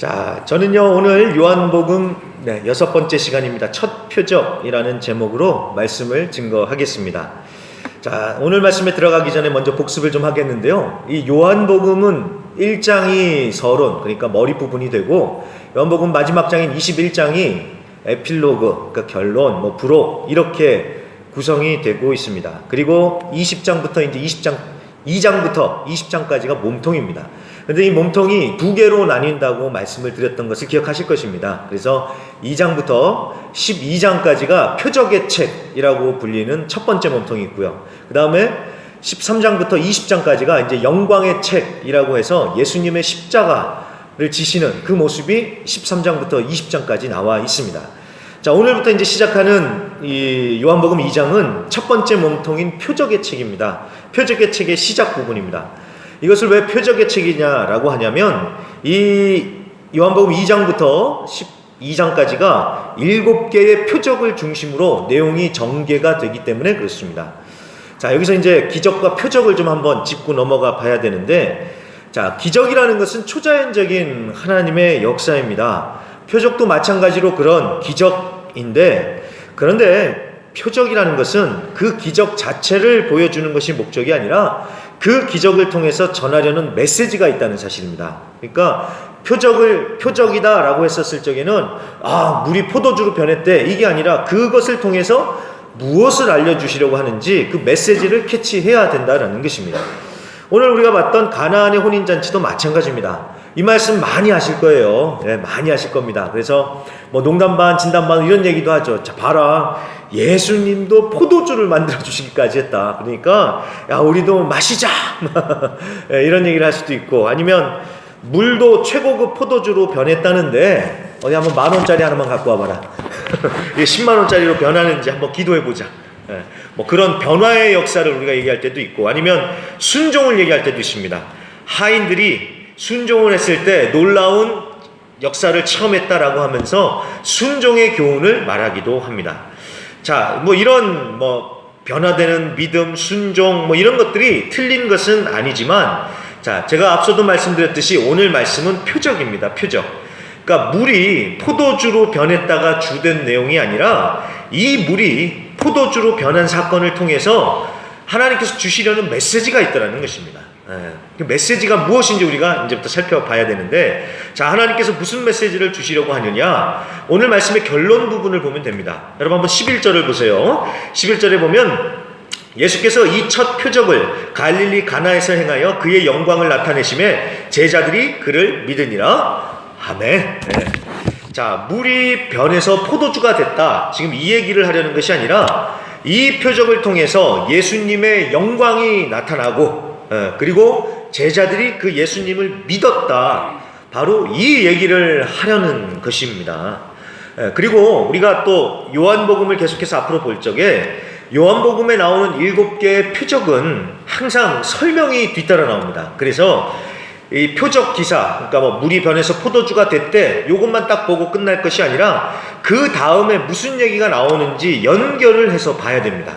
자, 저는요 오늘 요한복음 네, 여섯 번째 시간입니다. 첫 표적이라는 제목으로 말씀을 증거하겠습니다. 자, 오늘 말씀에 들어가기 전에 먼저 복습을 좀 하겠는데요. 이 요한복음은 1장이 서론, 그러니까 머리 부분이 되고 요한복음 마지막 장인 21장이 에필로그, 그러니까 결론, 뭐 부록 이렇게 구성이 되고 있습니다. 그리고 20장부터 이제 20장 2장부터 20장까지가 몸통입니다. 근데 이 몸통이 두 개로 나뉜다고 말씀을 드렸던 것을 기억하실 것입니다. 그래서 2장부터 12장까지가 표적의 책이라고 불리는 첫 번째 몸통이 있고요. 그 다음에 13장부터 20장까지가 이제 영광의 책이라고 해서 예수님의 십자가를 지시는 그 모습이 13장부터 20장까지 나와 있습니다. 자, 오늘부터 이제 시작하는 이 요한복음 2장은 첫 번째 몸통인 표적의 책입니다. 표적의 책의 시작 부분입니다. 이것을 왜 표적의 책이냐라고 하냐면 이 요한복음 2장부터 12장까지가 일곱 개의 표적을 중심으로 내용이 전개가 되기 때문에 그렇습니다. 자, 여기서 이제 기적과 표적을 좀 한번 짚고 넘어가 봐야 되는데 자, 기적이라는 것은 초자연적인 하나님의 역사입니다. 표적도 마찬가지로 그런 기적인데 그런데 표적이라는 것은 그 기적 자체를 보여주는 것이 목적이 아니라 그 기적을 통해서 전하려는 메시지가 있다는 사실입니다. 그러니까 표적을 표적이다라고 했었을 적에는 아 물이 포도주로 변했대 이게 아니라 그것을 통해서 무엇을 알려주시려고 하는지 그 메시지를 캐치해야 된다라는 것입니다. 오늘 우리가 봤던 가나안의 혼인 잔치도 마찬가지입니다. 이 말씀 많이 하실 거예요. 네, 많이 하실 겁니다. 그래서 뭐 농담 반 진담 반 이런 얘기도 하죠. 자 봐라 예수님도 포도주를 만들어 주시기까지 했다. 그러니까 야 우리도 마시자 네, 이런 얘기를 할 수도 있고 아니면 물도 최고급 포도주로 변했다는데 어디 한번 만 원짜리 하나만 갖고 와봐라. 이게 10만 원짜리로 변하는지 한번 기도해 보자. 예, 뭐 그런 변화의 역사를 우리가 얘기할 때도 있고 아니면 순종을 얘기할 때도 있습니다. 하인들이 순종을 했을 때 놀라운 역사를 체험했다라고 하면서 순종의 교훈을 말하기도 합니다. 자, 뭐 이런 뭐 변화되는 믿음, 순종 뭐 이런 것들이 틀린 것은 아니지만 자, 제가 앞서도 말씀드렸듯이 오늘 말씀은 표적입니다. 표적. 그러니까 물이 포도주로 변했다가 주된 내용이 아니라 이 물이 포도주로 변한 사건을 통해서 하나님께서 주시려는 메시지가 있다는 것입니다. 예, 그 메시지가 무엇인지 우리가 이제부터 살펴봐야 되는데, 자, 하나님께서 무슨 메시지를 주시려고 하느냐? 오늘 말씀의 결론 부분을 보면 됩니다. 여러분 한번 11절을 보세요. 11절에 보면 예수께서 이 첫 표적을 갈릴리 가나에서 행하여 그의 영광을 나타내심에 제자들이 그를 믿으니라. 아멘. 네. 자, 물이 변해서 포도주가 됐다. 지금 이 얘기를 하려는 것이 아니라 이 표적을 통해서 예수님의 영광이 나타나고 예, 그리고 제자들이 그 예수님을 믿었다. 바로 이 얘기를 하려는 것입니다. 예, 그리고 우리가 또 요한복음을 계속해서 앞으로 볼 적에 요한복음에 나오는 일곱 개의 표적은 항상 설명이 뒤따라 나옵니다. 그래서 이 표적 기사, 그러니까 뭐 물이 변해서 포도주가 됐대, 요것만 딱 보고 끝날 것이 아니라 그 다음에 무슨 얘기가 나오는지 연결을 해서 봐야 됩니다.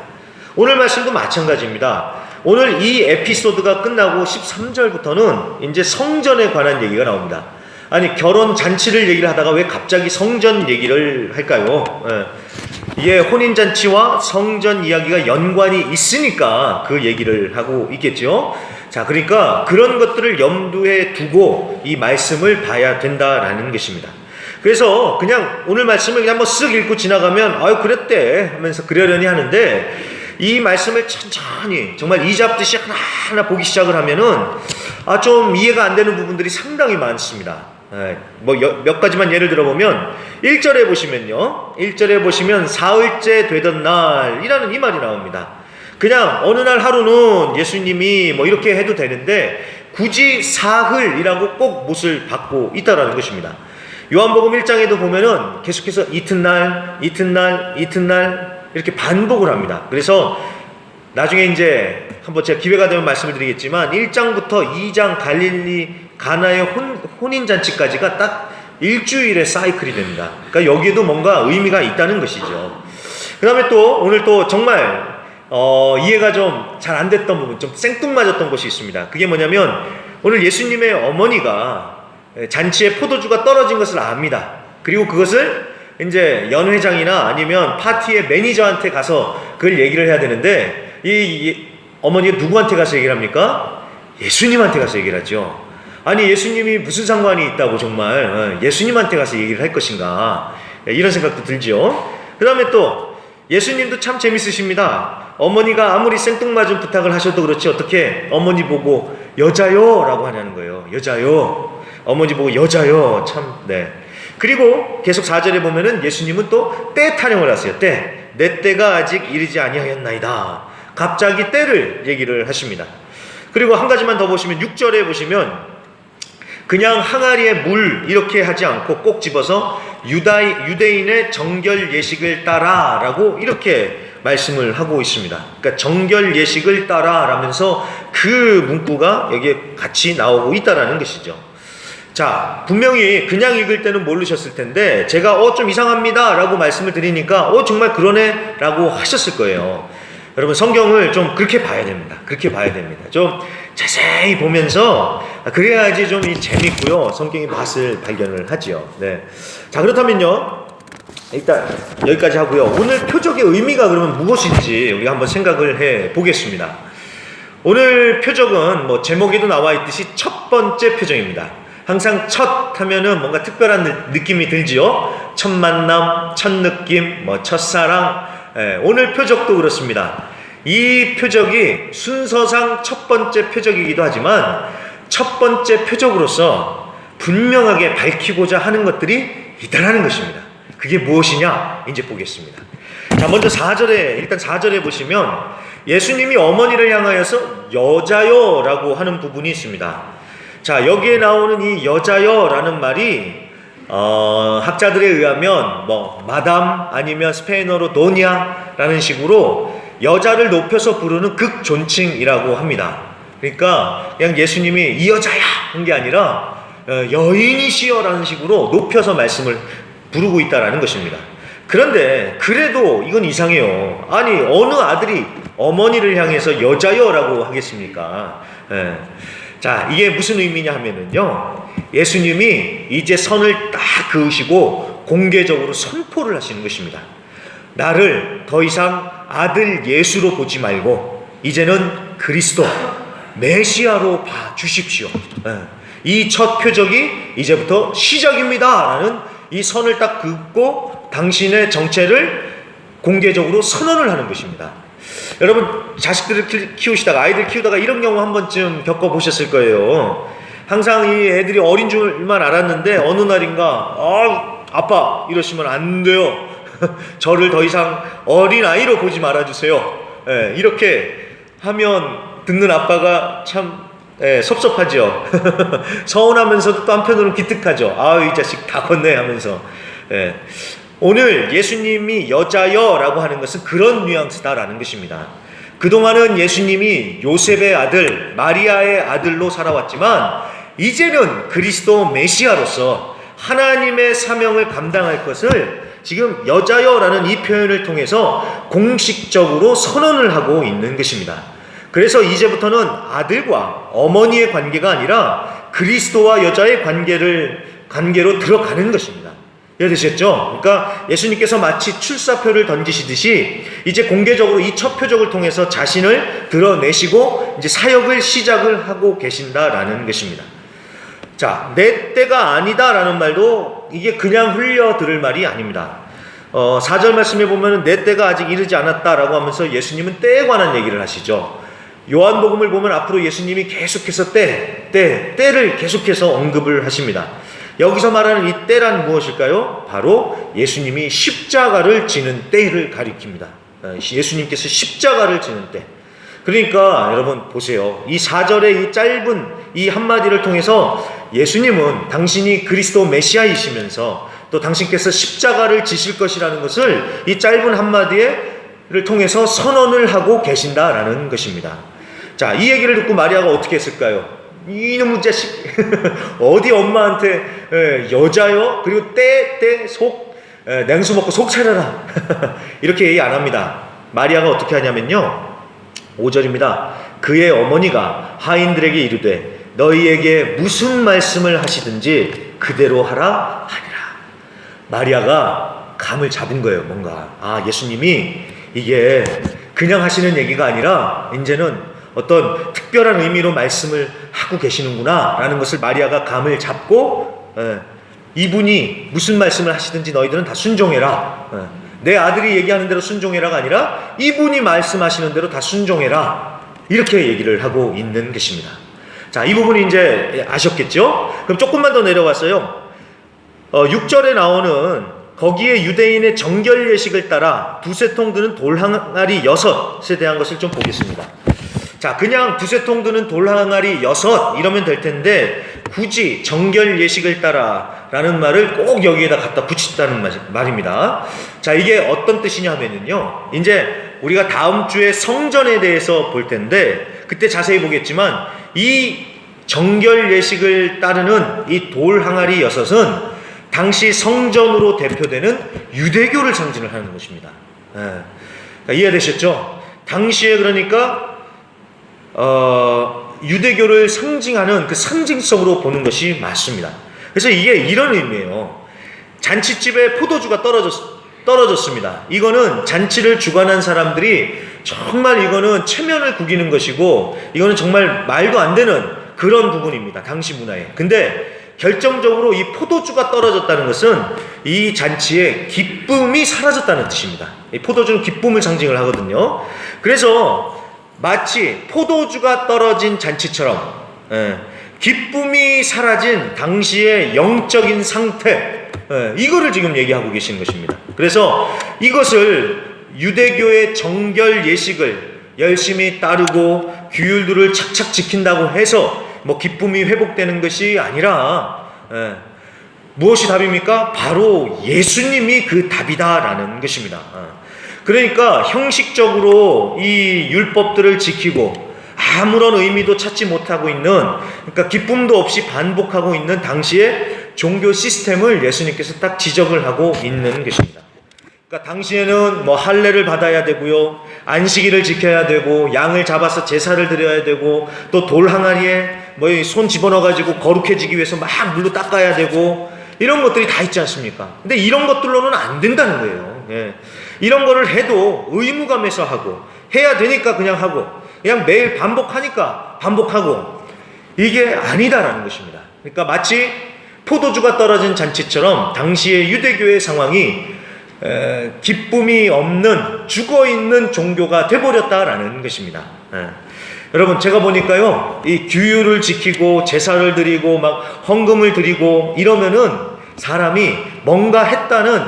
오늘 말씀도 마찬가지입니다. 오늘 이 에피소드가 끝나고 13절부터는 이제 성전에 관한 얘기가 나옵니다. 아니 결혼 잔치를 얘기를 하다가 왜 갑자기 성전 얘기를 할까요? 예. 혼인 잔치와 성전 이야기가 연관이 있으니까 그 얘기를 하고 있겠죠. 자, 그러니까 그런 것들을 염두에 두고 이 말씀을 봐야 된다라는 것입니다. 그래서 그냥 오늘 말씀을 그냥 한번 쓱 읽고 지나가면 아유 그랬대 하면서 그러려니 하는데 이 말씀을 천천히 정말 이 잡듯이 하나하나 보기 시작을 하면은 아 좀 이해가 안 되는 부분들이 상당히 많습니다. 예, 뭐몇 가지만 예를 들어보면 1절에 보시면요. 1절에 보시면 사흘째 되던 날이라는 이 말이 나옵니다. 그냥 어느 날 하루는 예수님이 뭐 이렇게 해도 되는데 굳이 사흘이라고 꼭 못을 받고 있다라는 것입니다. 요한복음 1장에도 보면은 계속해서 이튿날, 이튿날, 이튿날 이렇게 반복을 합니다. 그래서 나중에 이제 한번 제가 기회가 되면 말씀을 드리겠지만 1장부터 2장 갈릴리 가나의 혼, 혼인잔치까지가 딱 일주일의 사이클이 됩니다. 그러니까 여기에도 뭔가 의미가 있다는 것이죠. 그 다음에 또 오늘 또 정말 어, 이해가 좀 잘 안 됐던 부분, 좀 생뚱맞았던 것이 있습니다. 그게 뭐냐면 오늘 예수님의 어머니가 에, 잔치에 포도주가 떨어진 것을 압니다. 그리고 그것을 이제 연회장이나 아니면 파티의 매니저한테 가서 그걸 얘기를 해야 되는데 이, 이 어머니가 누구한테 가서 얘기를 합니까? 예수님한테 가서 얘기를 하죠. 아니 예수님이 무슨 상관이 있다고 정말 어, 예수님한테 가서 얘기를 할 것인가 예, 이런 생각도 들죠. 그 다음에 또 예수님도 참 재밌으십니다. 어머니가 아무리 생뚱맞은 부탁을 하셔도 그렇지 어떻게 어머니 보고 여자요 라고 하냐는 거예요. 여자요. 어머니 보고 여자요. 참, 네. 그리고 계속 4절에 보면은 예수님은 또 때 타령을 하세요. 때. 내 때가 아직 이르지 아니하였나이다. 갑자기 때를 얘기를 하십니다. 그리고 한 가지만 더 보시면 6절에 보시면 그냥 항아리에 물 이렇게 하지 않고 꼭 집어서 유다 유대인의 정결 예식을 따라라고 이렇게 말씀을 하고 있습니다. 그러니까 정결 예식을 따라라면서 그 문구가 여기에 같이 나오고 있다라는 것이죠. 자, 분명히 그냥 읽을 때는 모르셨을 텐데 제가 어 좀 이상합니다 라고 말씀을 드리니까 어 정말 그러네 라고 하셨을 거예요. 여러분 성경을 좀 그렇게 봐야 됩니다. 그렇게 봐야 됩니다. 좀 자세히 보면서 그래야지 좀이 재밌고요. 성경의 맛을 발견을 하지요. 네. 자 그렇다면요. 일단 여기까지 하고요. 오늘 표적의 의미가 그러면 무엇인지 우리가 한번 생각을 해 보겠습니다. 오늘 표적은 뭐 제목에도 나와 있듯이 첫 번째 표적입니다. 항상 첫 하면은 뭔가 특별한 느- 느낌이 들지요. 첫 만남, 첫 느낌, 뭐 첫사랑. 예, 오늘 표적도 그렇습니다. 이 표적이 순서상 첫 번째 표적이기도 하지만 첫 번째 표적으로서 분명하게 밝히고자 하는 것들이 있다라는 것입니다. 그게 무엇이냐? 이제 보겠습니다. 자, 먼저 4절에, 일단 4절에 보시면 예수님이 어머니를 향하여서 여자여라고 하는 부분이 있습니다. 자, 여기에 나오는 이 여자여라는 말이 어, 학자들에 의하면 뭐 마담 아니면 스페인어로 도니아라는 식으로 여자를 높여서 부르는 극존칭이라고 합니다. 그러니까 그냥 예수님이 이 여자야 한 게 아니라 어, 여인이시여라는 식으로 높여서 말씀을 부르고 있다라는 것입니다. 그런데 그래도 이건 이상해요. 아니 어느 아들이 어머니를 향해서 여자여라고 하겠습니까? 예. 자 이게 무슨 의미냐 하면은요 예수님이 이제 선을 딱 그으시고 공개적으로 선포를 하시는 것입니다. 나를 더 이상 아들 예수로 보지 말고 이제는 그리스도 메시아로 봐 주십시오. 이 첫 표적이 이제부터 시작입니다라는 이 선을 딱 긋고 당신의 정체를 공개적으로 선언을 하는 것입니다. 여러분 자식들을 키- 키우시다가 아이들 키우다가 이런 경우 한 번쯤 겪어 보셨을 거예요. 항상 이 애들이 어린 줄만 알았는데 어느 날인가 아 아빠 이러시면 안 돼요. 저를 더 이상 어린 아이로 보지 말아 주세요. 예, 이렇게 하면 듣는 아빠가 참 예, 섭섭하죠. 서운하면서도 또 한편으로는 기특하죠. 아이 자식 다 컸네 하면서. 예. 오늘 예수님이 여자여라고 하는 것은 그런 뉘앙스다라는 것입니다. 그동안은 예수님이 요셉의 아들, 마리아의 아들로 살아왔지만, 이제는 그리스도 메시아로서 하나님의 사명을 감당할 것을 지금 여자여라는 이 표현을 통해서 공식적으로 선언을 하고 있는 것입니다. 그래서 이제부터는 아들과 어머니의 관계가 아니라 그리스도와 여자의 관계를 관계로 들어가는 것입니다. 이해되셨죠? 그러니까 예수님께서 마치 출사표를 던지시듯이 이제 공개적으로 이 첫 표적을 통해서 자신을 드러내시고 이제 사역을 시작을 하고 계신다라는 것입니다. 자, 내 때가 아니다라는 말도 이게 그냥 흘려 들을 말이 아닙니다. 어, 4절 말씀에 보면은 내 때가 아직 이르지 않았다라고 하면서 예수님은 때에 관한 얘기를 하시죠. 요한복음을 보면 앞으로 예수님이 계속해서 때, 때, 때를 계속해서 언급을 하십니다. 여기서 말하는 이 때란 무엇일까요? 바로 예수님이 십자가를 지는 때를 가리킵니다. 어, 예수님께서 십자가를 지는 때. 그러니까 여러분 보세요. 이 4절의 이 짧은 이 한마디를 통해서 예수님은 당신이 그리스도 메시아이시면서 또 당신께서 십자가를 지실 것이라는 것을 이 짧은 한마디를 통해서 선언을 하고 계신다라는 것입니다. 자, 이 얘기를 듣고 마리아가 어떻게 했을까요? 이놈의 자식 어디 엄마한테 에, 여자요 그리고 때때 속 냉수 먹고 속 차려라 이렇게 얘기 안 합니다. 마리아가 어떻게 하냐면요 5절입니다. 그의 어머니가 하인들에게 이르되 너희에게 무슨 말씀을 하시든지 그대로 하라 하니라. 마리아가 감을 잡은 거예요, 뭔가. 아, 예수님이 이게 그냥 하시는 얘기가 아니라 이제는 어떤 특별한 의미로 말씀을 하고 계시는구나 라는 것을 마리아가 감을 잡고 예, 이분이 무슨 말씀을 하시든지 너희들은 다 순종해라. 예, 내 아들이 얘기하는 대로 순종해라가 아니라 이분이 말씀하시는 대로 다 순종해라. 이렇게 얘기를 하고 있는 것입니다. 자, 이 부분이 이제 아셨겠죠? 그럼 조금만 더 내려왔어요. 어, 6절에 나오는 거기에 유대인의 정결 예식을 따라 두세 통 드는 돌 항아리 여섯에 대한 것을 좀 보겠습니다. 자, 그냥 두세 통 드는 돌 항아리 여섯 이러면 될 텐데 굳이 정결 예식을 따라라는 말을 꼭 여기에다 갖다 붙였다는 말- 말입니다. 자, 이게 어떤 뜻이냐 하면은요. 이제 우리가 다음 주에 성전에 대해서 볼 텐데 그때 자세히 보겠지만 이 정결 예식을 따르는 이 돌 항아리 여섯은 당시 성전으로 대표되는 유대교를 상징을 하는 것입니다. 예. 이해되셨죠? 당시에 그러니까 어, 유대교를 상징하는 그 상징성으로 보는 것이 맞습니다. 그래서 이게 이런 의미예요. 잔치집에 포도주가 떨어졌, 떨어졌습니다. 이거는 잔치를 주관한 사람들이 정말 이거는 체면을 구기는 것이고 이거는 정말 말도 안 되는 그런 부분입니다. 당시 문화에. 근데 결정적으로 이 포도주가 떨어졌다는 것은 이 잔치의 기쁨이 사라졌다는 뜻입니다. 이 포도주는 기쁨을 상징을 하거든요. 그래서 마치 포도주가 떨어진 잔치처럼 예, 기쁨이 사라진 당시의 영적인 상태 예, 이거를 지금 얘기하고 계시는 것입니다. 그래서 이것을 유대교의 정결 예식을 열심히 따르고 규율들을 착착 지킨다고 해서 뭐 기쁨이 회복되는 것이 아니라 예, 무엇이 답입니까? 바로 예수님이 그 답이다라는 것입니다. 어. 그러니까 형식적으로 이 율법들을 지키고 아무런 의미도 찾지 못하고 있는 그러니까 기쁨도 없이 반복하고 있는 당시의 종교 시스템을 예수님께서 딱 지적을 하고 있는 것입니다. 그러니까 당시에는 뭐 할례를 받아야 되고요. 안식일을 지켜야 되고 양을 잡아서 제사를 드려야 되고 또 돌 항아리에 뭐 손 집어넣어 가지고 거룩해지기 위해서 막 물로 닦아야 되고 이런 것들이 다 있지 않습니까? 근데 이런 것들로는 안 된다는 거예요. 예. 이런 거를 해도 의무감에서 하고 해야 되니까 그냥 하고 그냥 매일 반복하니까 반복하고 이게 아니다라는 것입니다. 그러니까 마치 포도주가 떨어진 잔치처럼 당시의 유대교의 상황이 에, 기쁨이 없는 죽어 있는 종교가 돼버렸다라는 것입니다. 예. 여러분 제가 보니까요 이 규율을 지키고 제사를 드리고 막 헌금을 드리고 이러면은 사람이 뭔가 했다는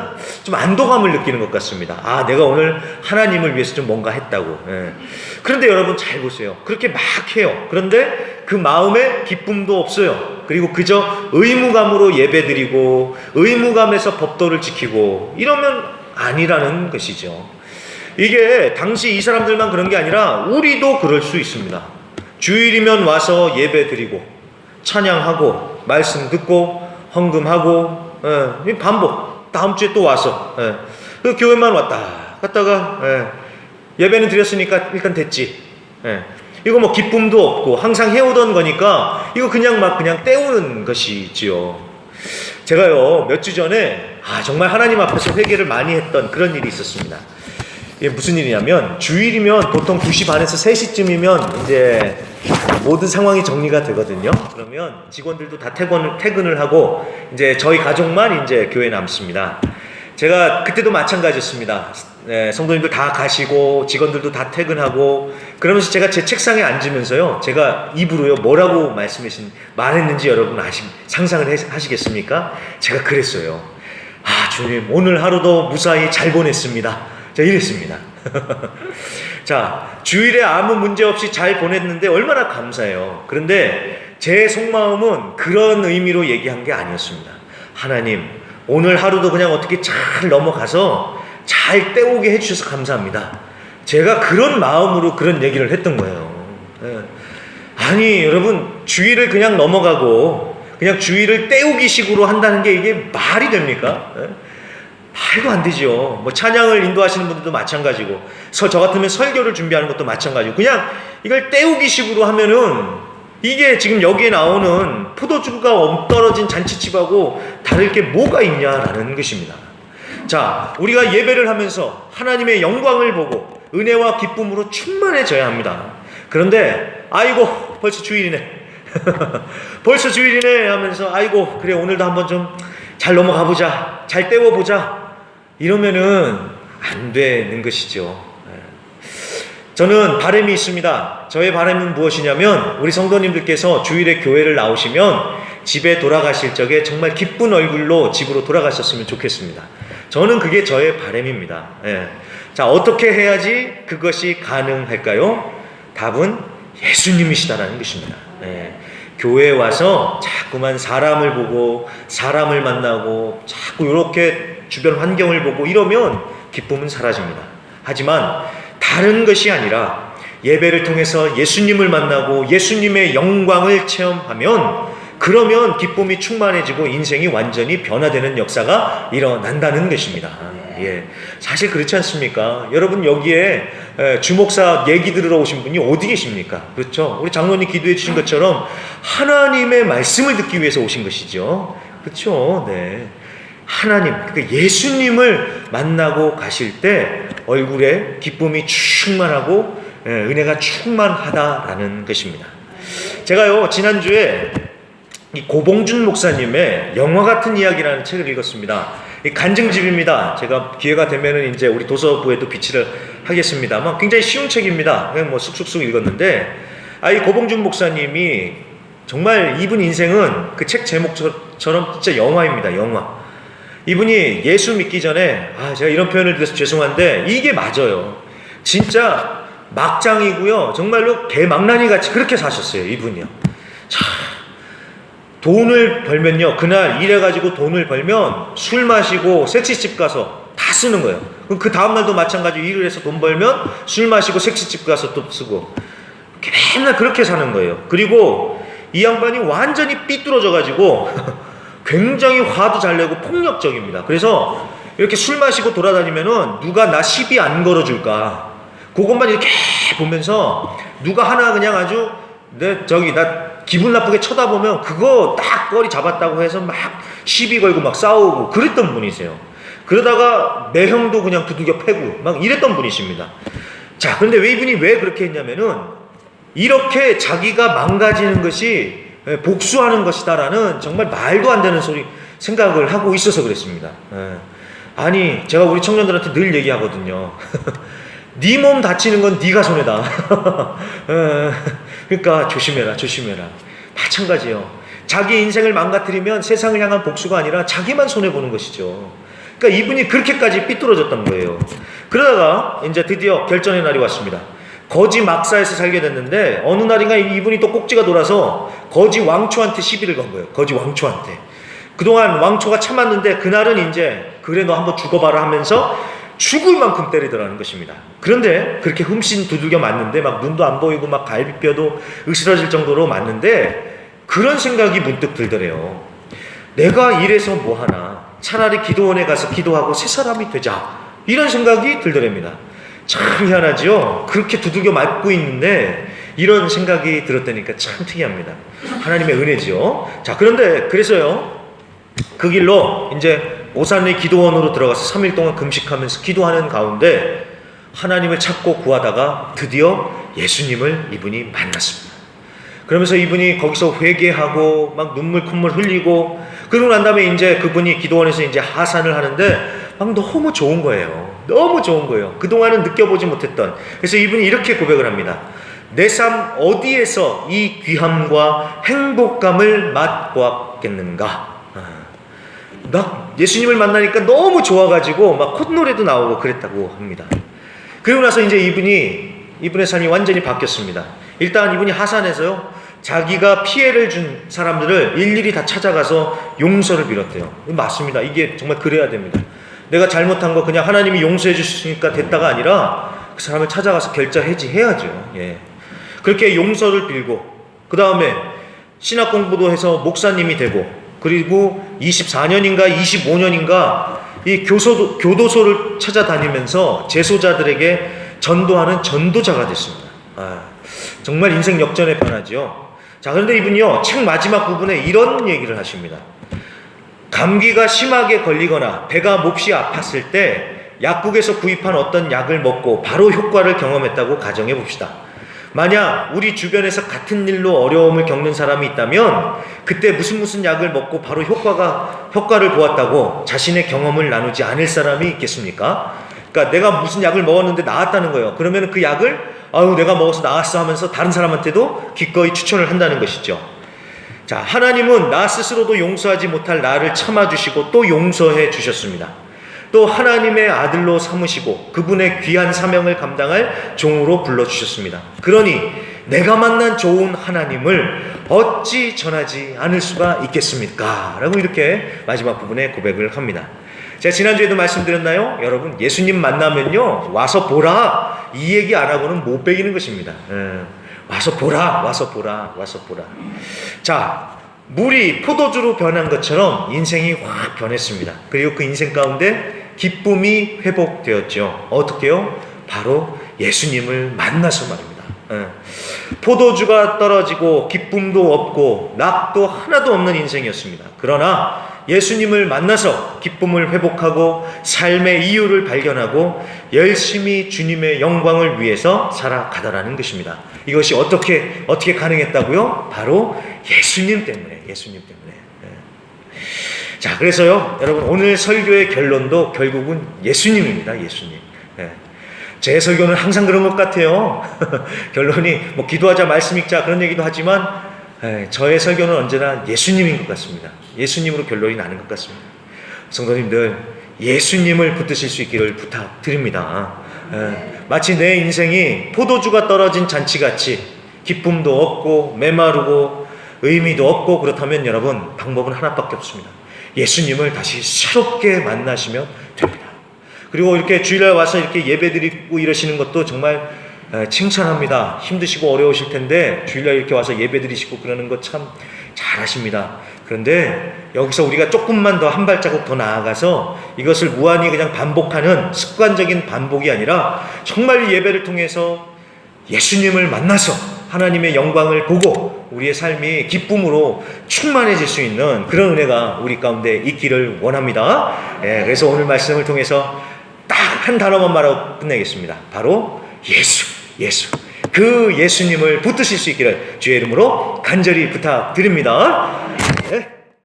좀 안도감을 느끼는 것 같습니다. 아 내가 오늘 하나님을 위해서 좀 뭔가 했다고. 예. 그런데 여러분 잘 보세요. 그렇게 막 해요. 그런데 그 마음에 기쁨도 없어요. 그리고 그저 의무감으로 예배 드리고 의무감에서 법도를 지키고 이러면 아니라는 것이죠. 이게 당시 이 사람들만 그런 게 아니라 우리도 그럴 수 있습니다. 주일이면 와서 예배 드리고 찬양하고 말씀 듣고 헌금하고 예, 이 반복. 다음 주에 또 와서 예. 그 교회만 왔다 갔다가 예, 예배는 드렸으니까 일단 됐지. 예. 이거 뭐 기쁨도 없고 항상 해오던 거니까 이거 그냥 막 그냥 때우는 것이지요. 제가요 몇 주 전에 아 정말 하나님 앞에서 회개를 많이 했던 그런 일이 있었습니다. 이게 무슨 일이냐면 주일이면 보통 2시 반에서 3시쯤이면 이제 모든 상황이 정리가 되거든요. 그러면 직원들도 다 퇴근을, 퇴근을 하고 이제 저희 가족만 이제 교회에 남습니다. 제가 그때도 마찬가지였습니다. 네, 성도님들 다 가시고 직원들도 다 퇴근하고 그러면서 제가 제 책상에 앉으면서요. 제가 입으로요 뭐라고 말씀하신 말했는지 여러분 아시 상상을 해- 하시겠습니까? 제가 그랬어요. 아 주님 오늘 하루도 무사히 잘 보냈습니다. 제가 이랬습니다. 자 주일에 아무 문제 없이 잘 보냈는데 얼마나 감사해요. 그런데 제 속마음은 그런 의미로 얘기한 게 아니었습니다. 하나님 오늘 하루도 그냥 어떻게 잘 넘어가서 잘 때우게 해주셔서 감사합니다. 제가 그런 마음으로 그런 얘기를 했던 거예요. 예. 아니 여러분 주일을 그냥 넘어가고 그냥 주일을 때우기 식으로 한다는 게 이게 말이 됩니까? 예? 말도 안 되죠. 뭐 찬양을 인도하시는 분들도 마찬가지고 서, 저 같으면 설교를 준비하는 것도 마찬가지고 그냥 이걸 때우기 식으로 하면은 이게 지금 여기에 나오는 포도주가 떨어진 잔치집하고 다를 게 뭐가 있냐라는 것입니다. 자, 우리가 예배를 하면서 하나님의 영광을 보고 은혜와 기쁨으로 충만해져야 합니다. 그런데 아이고 벌써 주일이네. 벌써 주일이네 하면서 아이고 그래 오늘도 한번 좀 잘 넘어가 보자. 잘 때워 보자. 이러면은 안 되는 것이죠. 저는 바람이 있습니다. 저의 바람은 무엇이냐면 우리 성도님들께서 주일에 교회를 나오시면 집에 돌아가실 적에 정말 기쁜 얼굴로 집으로 돌아가셨으면 좋겠습니다. 저는 그게 저의 바람입니다. 예. 자, 어떻게 해야지 그것이 가능할까요? 답은 예수님이시다라는 것입니다. 예. 교회에 와서 자꾸만 사람을 보고 사람을 만나고 자꾸 이렇게 주변 환경을 보고 이러면 기쁨은 사라집니다. 하지만 다른 것이 아니라 예배를 통해서 예수님을 만나고 예수님의 영광을 체험하면 그러면 기쁨이 충만해지고 인생이 완전히 변화되는 역사가 일어난다는 것입니다. 예. 사실 그렇지 않습니까? 여러분 여기에 에, 주목사 얘기 들으러 오신 분이 어디 계십니까? 그렇죠? 우리 장로님 기도해 주신 것처럼 하나님의 말씀을 듣기 위해서 오신 것이죠. 그렇죠? 네. 하나님, 그 예수님을 만나고 가실 때 얼굴에 기쁨이 충만하고 예, 은혜가 충만하다라는 것입니다. 제가요 지난주에 이 고봉준 목사님의 영화 같은 이야기라는 책을 읽었습니다. 이 간증집입니다. 제가 기회가 되면은 이제 우리 도서부에도 비치를 하겠습니다만 굉장히 쉬운 책입니다. 뭐 쑥쑥쑥 읽었는데 아이 고봉준 목사님이 정말 이분 인생은 그 책 제목처럼 진짜 영화입니다. 영화. 이분이 예수 믿기 전에 아 제가 이런 표현을 드려서 죄송한데 이게 맞아요. 진짜 막장이고요. 정말로 개망나니 같이 그렇게 사셨어요. 이분이요. 자, 돈을 벌면요. 그날 일해가지고 돈을 벌면 술 마시고 섹시집 가서 다 쓰는 거예요. 그 다음날도 마찬가지로 일을 해서 돈 벌면 술 마시고 섹시집 가서 또 쓰고. 맨날 그렇게 사는 거예요. 그리고 이 양반이 완전히 삐뚤어져가지고 굉장히 화도 잘 내고 폭력적입니다. 그래서 이렇게 술 마시고 돌아다니면은 누가 나 시비 안 걸어줄까. 그것만 이렇게 보면서 누가 하나 그냥 아주 내 저기 나 기분 나쁘게 쳐다보면 그거 딱 거리 잡았다고 해서 막 시비 걸고 막 싸우고 그랬던 분이세요. 그러다가 내 형도 그냥 두들겨 패고 막 이랬던 분이십니다. 자, 그런데 왜 이분이 왜 그렇게 했냐면은 이렇게 자기가 망가지는 것이 예, 복수하는 것이다라는 정말 말도 안 되는 소리 생각을 하고 있어서 그랬습니다. 예. 아니, 제가 우리 청년들한테 늘 얘기하거든요. 네 몸 다치는 건 네가 손해다. 예. 그러니까 조심해라, 조심해라. 마찬가지요. 자기 인생을 망가뜨리면 세상을 향한 복수가 아니라 자기만 손해 보는 것이죠. 그러니까 이분이 그렇게까지 삐뚤어졌던 거예요. 그러다가 이제 드디어 결전의 날이 왔습니다. 거지 막사에서 살게 됐는데 어느 날인가 이분이 또 꼭지가 돌아서 거지 왕초한테 시비를 건 거예요. 거지 왕초한테. 그동안 왕초가 참았는데 그날은 이제 그래 너 한번 죽어봐라 하면서 죽을 만큼 때리더라는 것입니다. 그런데 그렇게 흠씬 두들겨 맞는데 막 눈도 안 보이고 막 갈비뼈도 으스러질 정도로 맞는데 그런 생각이 문득 들더래요. 내가 이래서 뭐 하나 차라리 기도원에 가서 기도하고 새 사람이 되자 이런 생각이 들더랍니다. 참 희한하죠. 그렇게 두들겨 맞고 있는데 이런 생각이 들었다니까 참 특이합니다. 하나님의 은혜죠. 자 그런데 그래서요 그 길로 이제 오산의 기도원으로 들어가서 3일 동안 금식하면서 기도하는 가운데 하나님을 찾고 구하다가 드디어 예수님을 이분이 만났습니다. 그러면서 이분이 거기서 회개하고 막 눈물 콧물 흘리고 그러고 난 다음에 이제 그분이 기도원에서 이제 하산을 하는데 막 너무 좋은 거예요. 너무 좋은 거예요. 그동안은 느껴보지 못했던. 그래서 이분이 이렇게 고백을 합니다. 내 삶 어디에서 이 귀함과 행복감을 맛보았겠는가? 나 예수님을 만나니까 너무 좋아가지고 막 콧노래도 나오고 그랬다고 합니다. 그리고 나서 이제 이분이 이분의 삶이 완전히 바뀌었습니다. 일단 이분이 하산해서요. 자기가 피해를 준 사람들을 일일이 다 찾아가서 용서를 빌었대요. 맞습니다. 이게 정말 그래야 됩니다. 내가 잘못한 거 그냥 하나님이 용서해 주시니까 됐다가 아니라 그 사람을 찾아가서 결자 해지해야죠. 예. 그렇게 용서를 빌고 그 다음에 신학 공부도 해서 목사님이 되고 그리고 24년인가 25년인가 이 교소도, 교도소를 찾아다니면서 재소자들에게 전도하는 전도자가 됐습니다. 아, 정말 인생 역전의 변화죠. 자, 그런데 이분이요, 책 마지막 부분에 이런 얘기를 하십니다. 감기가 심하게 걸리거나 배가 몹시 아팠을 때 약국에서 구입한 어떤 약을 먹고 바로 효과를 경험했다고 가정해 봅시다. 만약 우리 주변에서 같은 일로 어려움을 겪는 사람이 있다면 그때 무슨 무슨 약을 먹고 바로 효과가 효과를 보았다고 자신의 경험을 나누지 않을 사람이 있겠습니까? 그러니까 내가 무슨 약을 먹었는데 나았다는 거예요. 그러면 그 약을 아유 내가 먹어서 나았어 하면서 다른 사람한테도 기꺼이 추천을 한다는 것이죠. 자, 하나님은 나 스스로도 용서하지 못할 나를 참아주시고 또 용서해 주셨습니다. 또 하나님의 아들로 삼으시고 그분의 귀한 사명을 감당할 종으로 불러주셨습니다. 그러니 내가 만난 좋은 하나님을 어찌 전하지 않을 수가 있겠습니까? 라고 이렇게 마지막 부분에 고백을 합니다. 제가 지난주에도 말씀드렸나요? 여러분, 예수님 만나면요, 와서 보라. 이 얘기 안 하고는 못 베기는 것입니다. 예. 와서 보라, 와서 보라, 와서 보라. 자, 물이 포도주로 변한 것처럼 인생이 확 변했습니다. 그리고 그 인생 가운데 기쁨이 회복되었죠. 어떻게요? 바로 예수님을 만나서 말입니다. 예. 포도주가 떨어지고 기쁨도 없고 낙도 하나도 없는 인생이었습니다. 그러나 예수님을 만나서 기쁨을 회복하고 삶의 이유를 발견하고 열심히 주님의 영광을 위해서 살아가다라는 것입니다. 이것이 어떻게 어떻게 가능했다고요? 바로 예수님 때문에 예수님 때문에. 예. 자, 그래서요, 여러분 오늘 설교의 결론도 결국은 예수님입니다. 예수님. 예. 제 설교는 항상 그런 것 같아요. 결론이 뭐 기도하자 말씀 읽자 그런 얘기도 하지만 에, 저의 설교는 언제나 예수님인 것 같습니다. 예수님으로 결론이 나는 것 같습니다. 성도님들 예수님을 붙드실 수 있기를 부탁드립니다. 에, 마치 내 인생이 포도주가 떨어진 잔치같이 기쁨도 없고 메마르고 의미도 없고 그렇다면 여러분 방법은 하나밖에 없습니다. 예수님을 다시 새롭게 만나시면 됩니다. 그리고 이렇게 주일날 와서 이렇게 예배 드리고 이러시는 것도 정말 에, 칭찬합니다. 힘드시고 어려우실 텐데 주일날 이렇게 와서 예배드리시고 그러는 것참 잘하십니다. 그런데 여기서 우리가 조금만 더 한 발자국 더 나아가서 이것을 무한히 그냥 반복하는 습관적인 반복이 아니라 정말 이 예배를 통해서 예수님을 만나서 하나님의 영광을 보고 우리의 삶이 기쁨으로 충만해질 수 있는 그런 은혜가 우리 가운데 있기를 원합니다. 예, 그래서 오늘 말씀을 통해서 딱 한 단어만 말하고 끝내겠습니다. 바로 예수, 예수. 그 예수님을 붙드실 수 있기를 주의 이름으로 간절히 부탁드립니다. 네.